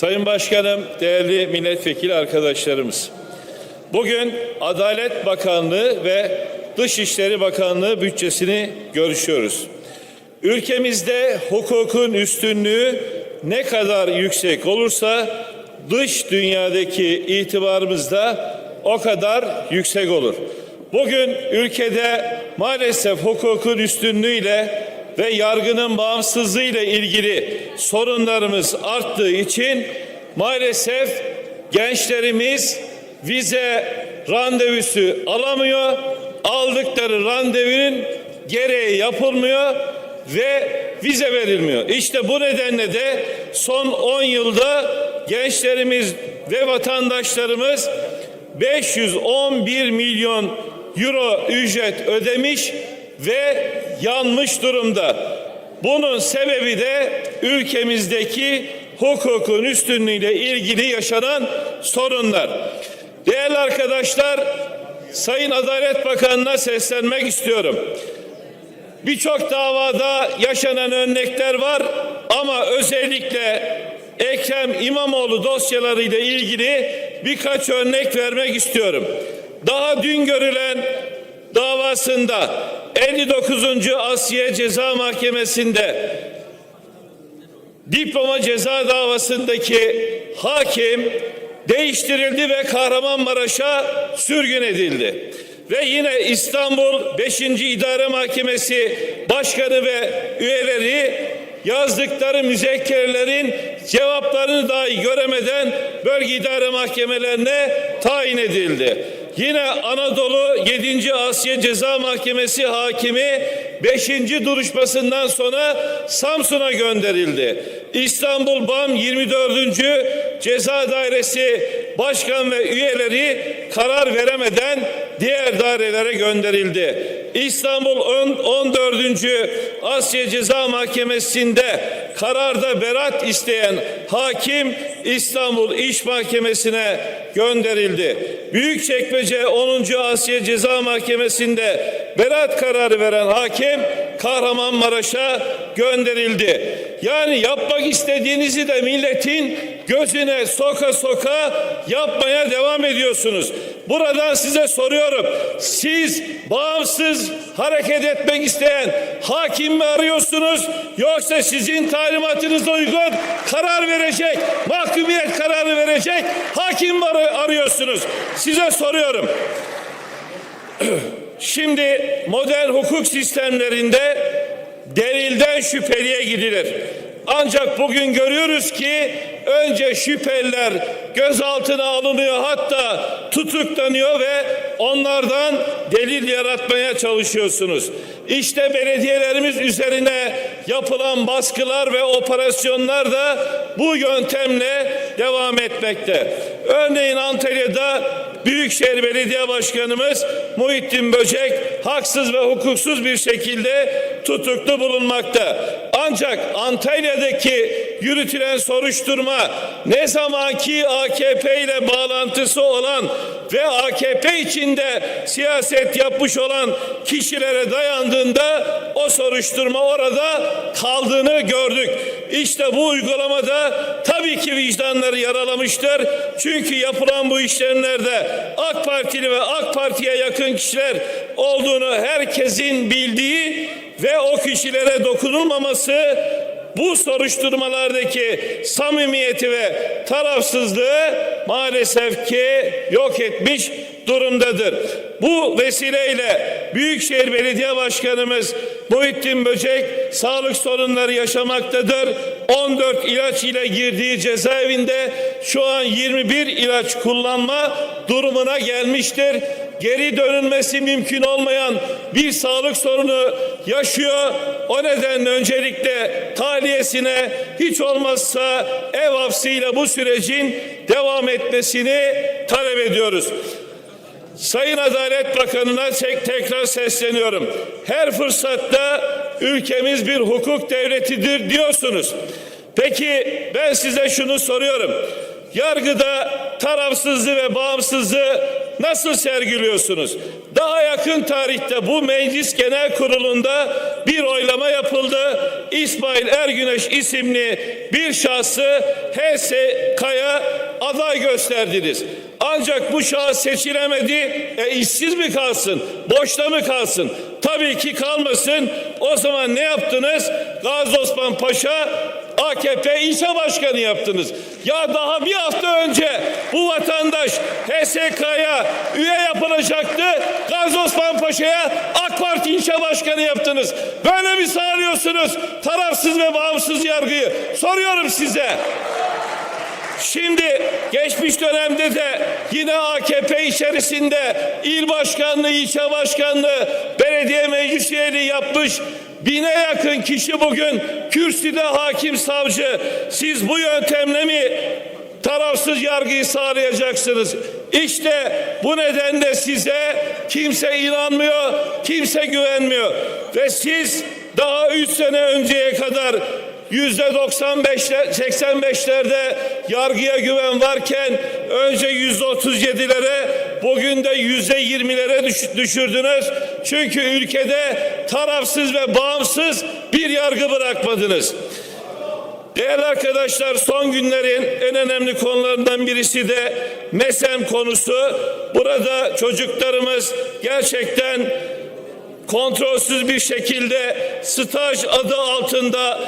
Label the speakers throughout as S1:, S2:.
S1: Sayın Başkanım, değerli milletvekili arkadaşlarımız. Bugün Adalet Bakanlığı ve Dışişleri Bakanlığı bütçesini görüşüyoruz. Ülkemizde hukukun üstünlüğü ne kadar yüksek olursa dış dünyadaki itibarımız da o kadar yüksek olur. Bugün ülkede maalesef hukukun üstünlüğüyle ve yargının bağımsızlığı ile ilgili sorunlarımız arttığı için maalesef gençlerimiz vize randevusu alamıyor. Aldıkları randevunun gereği yapılmıyor ve vize verilmiyor. İşte bu nedenle de son 10 yılda gençlerimiz ve vatandaşlarımız 511 milyon euro ücret ödemiş ve yanmış durumda. Bunun sebebi de ülkemizdeki hukukun üstünlüğüyle ilgili yaşanan sorunlar. Değerli arkadaşlar, Sayın Adalet Bakanı'na seslenmek istiyorum. Birçok davada yaşanan örnekler var ama özellikle Ekrem İmamoğlu dosyalarıyla ilgili birkaç örnek vermek istiyorum. Daha dün görülen davasında 59. Asya Ceza Mahkemesi'nde diploma ceza davasındaki hakim değiştirildi ve Kahramanmaraş'a sürgün edildi. Ve yine İstanbul 5. İdare Mahkemesi Başkanı ve üyeleri yazdıkları müzekkerlerin cevaplarını dahi göremeden bölge idare mahkemelerine tayin edildi. Yine Anadolu 7. Asya Ceza Mahkemesi hakimi 5. duruşmasından sonra Samsun'a gönderildi. İstanbul BAM 24. Ceza Dairesi Başkan ve üyeleri karar veremeden diğer dairelere gönderildi. İstanbul 14. Asya Ceza Mahkemesi'nde kararda berat isteyen hakim İstanbul İş Mahkemesi'ne gönderildi. Büyükçekmece 10. Asya Ceza Mahkemesi'nde berat kararı veren hakim Kahramanmaraş'a gönderildi. Yani yapmak istediğinizi de milletin gözüne soka soka yapmaya devam ediyorsunuz. Buradan size soruyorum. Siz bağımsız hareket etmek isteyen hakim mi arıyorsunuz yoksa sizin talimatınıza uygun karar verecek, mahkumiyet kararı verecek hakim mi arıyorsunuz? Size soruyorum. Şimdi modern hukuk sistemlerinde delilden şüpheliye gidilir. Ancak bugün görüyoruz ki önce şüpheliler gözaltına alınıyor hatta tutuklanıyor ve onlardan delil yaratmaya çalışıyorsunuz. İşte belediyelerimiz üzerine yapılan baskılar ve operasyonlar da bu yöntemle devam etmekte. Örneğin Antalya'da Büyükşehir Belediye Başkanımız Muhittin Böcek haksız ve hukuksuz bir şekilde tutuklu bulunmakta. Ancak Antalya'daki yürütülen soruşturma ne zamanki AKP ile bağlantısı olan ve AKP içinde siyaset yapmış olan kişilere dayandığında o soruşturma orada kaldığını gördük. İşte bu uygulamada tabii ki vicdanları yaralamıştır. Çünkü yapılan bu işlemlerde AK Partili ve AK Parti'ye yakın kişiler olduğunu herkesin bildiği ve o kişilere dokunulmaması bu soruşturmalardaki samimiyeti ve tarafsızlığı maalesef ki yok etmiş durumdadır. Bu vesileyle Büyükşehir Belediye Başkanımız Muhittin Böcek sağlık sorunları yaşamaktadır. 14 ilaç ile girdiği cezaevinde şu an 21 ilaç kullanma durumuna gelmiştir geri dönülmesi mümkün olmayan bir sağlık sorunu yaşıyor. O nedenle öncelikle tahliyesine hiç olmazsa ev hapsiyle bu sürecin devam etmesini talep ediyoruz. Sayın Adalet Bakanı'na tek tekrar sesleniyorum. Her fırsatta ülkemiz bir hukuk devletidir diyorsunuz. Peki ben size şunu soruyorum. Yargıda tarafsızlığı ve bağımsızlığı nasıl sergiliyorsunuz? Daha yakın tarihte bu Meclis Genel Kurulu'nda bir oylama yapıldı. İsmail Ergüneş isimli bir şahsı HS Kaya aday gösterdiniz. Ancak bu şahıs seçilemedi. E işsiz mi kalsın? Boşta mı kalsın? Tabii ki kalmasın. O zaman ne yaptınız? Gazi Osman Paşa AKP ilçe başkanı yaptınız. Ya daha bir hafta önce bu vatandaş HSK'ya üye yapılacaktı. Gazi Osman Paşa'ya AK Parti ilçe başkanı yaptınız. Böyle mi sağlıyorsunuz tarafsız ve bağımsız yargıyı? Soruyorum size. Şimdi geçmiş dönemde de yine AKP içerisinde il başkanlığı, ilçe başkanlığı, belediye meclis üyeliği yapmış bine yakın kişi bugün kürsüde hakim savcı. Siz bu yöntemle mi tarafsız yargıyı sağlayacaksınız? İşte bu nedenle size kimse inanmıyor, kimse güvenmiyor. Ve siz daha üç sene önceye kadar yüzde 95'ler 85'lerde yargıya güven varken önce yüzde 37'lere bugün de yüzde 20'lere düş- düşürdünüz. Çünkü ülkede tarafsız ve bağımsız bir yargı bırakmadınız. Değerli arkadaşlar son günlerin en önemli konularından birisi de MESEM konusu. Burada çocuklarımız gerçekten kontrolsüz bir şekilde staj adı altında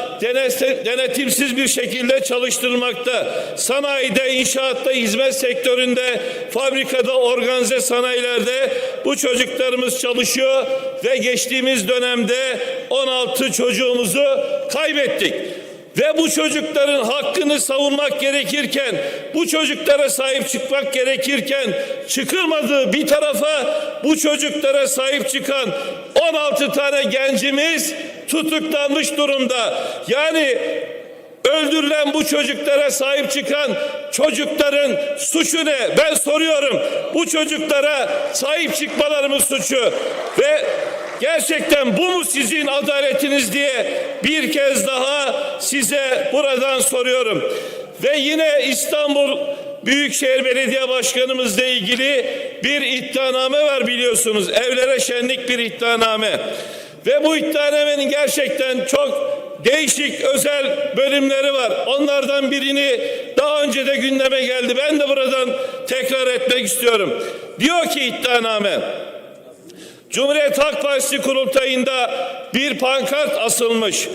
S1: denetimsiz bir şekilde çalıştırılmakta. Sanayide, inşaatta, hizmet sektöründe, fabrikada, organize sanayilerde bu çocuklarımız çalışıyor ve geçtiğimiz dönemde 16 çocuğumuzu kaybettik. Ve bu çocukların hakkını savunmak gerekirken, bu çocuklara sahip çıkmak gerekirken çıkılmadığı bir tarafa bu çocuklara sahip çıkan 16 tane gencimiz tutuklanmış durumda. Yani öldürülen bu çocuklara sahip çıkan çocukların suçu ne? Ben soruyorum. Bu çocuklara sahip çıkmalarımız suçu ve Gerçekten bu mu sizin adaletiniz diye bir kez daha size buradan soruyorum. Ve yine İstanbul Büyükşehir Belediye Başkanımızla ilgili bir iddianame var biliyorsunuz. Evlere şenlik bir iddianame. Ve bu iddianamenin gerçekten çok değişik özel bölümleri var. Onlardan birini daha önce de gündeme geldi. Ben de buradan tekrar etmek istiyorum. Diyor ki iddianame Cumhuriyet Halk Partisi kurultayında bir pankart asılmış.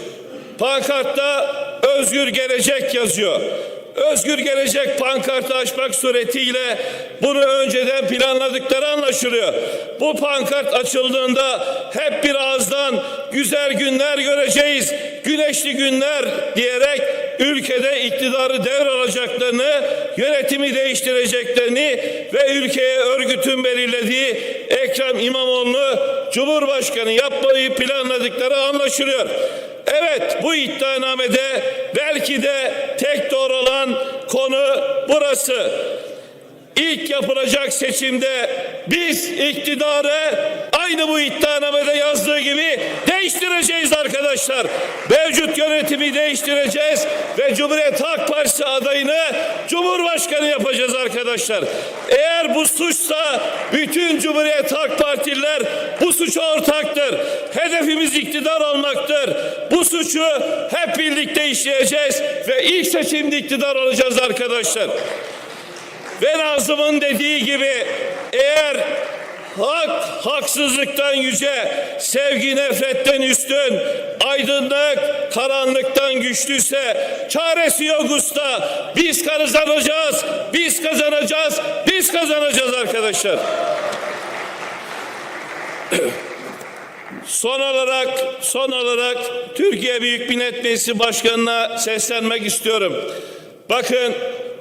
S1: Pankartta özgür gelecek yazıyor. Özgür gelecek pankartı açmak suretiyle bunu önceden planladıkları anlaşılıyor. Bu pankart açıldığında hep bir ağızdan güzel günler göreceğiz, güneşli günler diyerek ülkede iktidarı devralacaklarını, yönetimi değiştireceklerini ve ülkeye örgütün belirlediği Ekrem İmamoğlu'nu Cumhurbaşkanı yapmayı planladıkları anlaşılıyor. Evet bu iddianamede belki de tek doğru olan konu burası. İlk yapılacak seçimde biz iktidarı aynı bu iddianamede yazdığı gibi değiştireceğiz arkadaşlar. Mevcut yönetimi değiştireceğiz ve Cumhuriyet Halk Partisi adayını Cumhurbaşkanı yapacağız arkadaşlar. Eğer bu suçsa bütün Cumhuriyet Halk Partililer bu suça ortaktır. Hedefimiz iktidar olmaktır. Bu suçu hep birlikte işleyeceğiz ve ilk seçimde iktidar olacağız arkadaşlar. Ve Nazım'ın dediği gibi eğer hak haksızlıktan yüce, sevgi nefretten üstün, aydınlık karanlıktan güçlüyse çaresi yok usta. Biz kazanacağız, biz kazanacağız, biz kazanacağız arkadaşlar. Son olarak son olarak Türkiye Büyük Millet Meclisi Başkanı'na seslenmek istiyorum. Bakın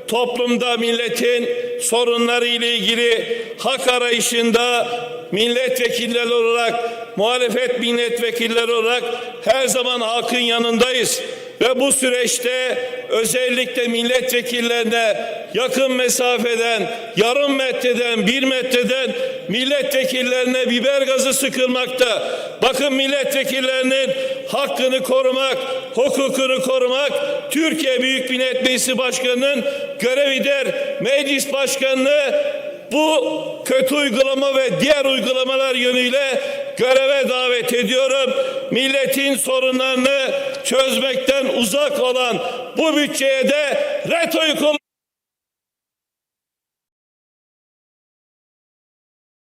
S1: toplumda milletin sorunları ile ilgili hak arayışında milletvekilleri olarak muhalefet milletvekilleri olarak her zaman halkın yanındayız. Ve bu süreçte özellikle milletvekillerine yakın mesafeden, yarım metreden, bir metreden milletvekillerine biber gazı sıkılmakta. Bakın milletvekillerinin hakkını korumak, hukukunu korumak Türkiye Büyük Millet Meclisi Başkanı'nın görevidir. Meclis Başkanı'nı bu kötü uygulama ve diğer uygulamalar yönüyle göreve davet ediyorum. Milletin sorunlarını çözmekten uzak olan bu bütçeye de retoyu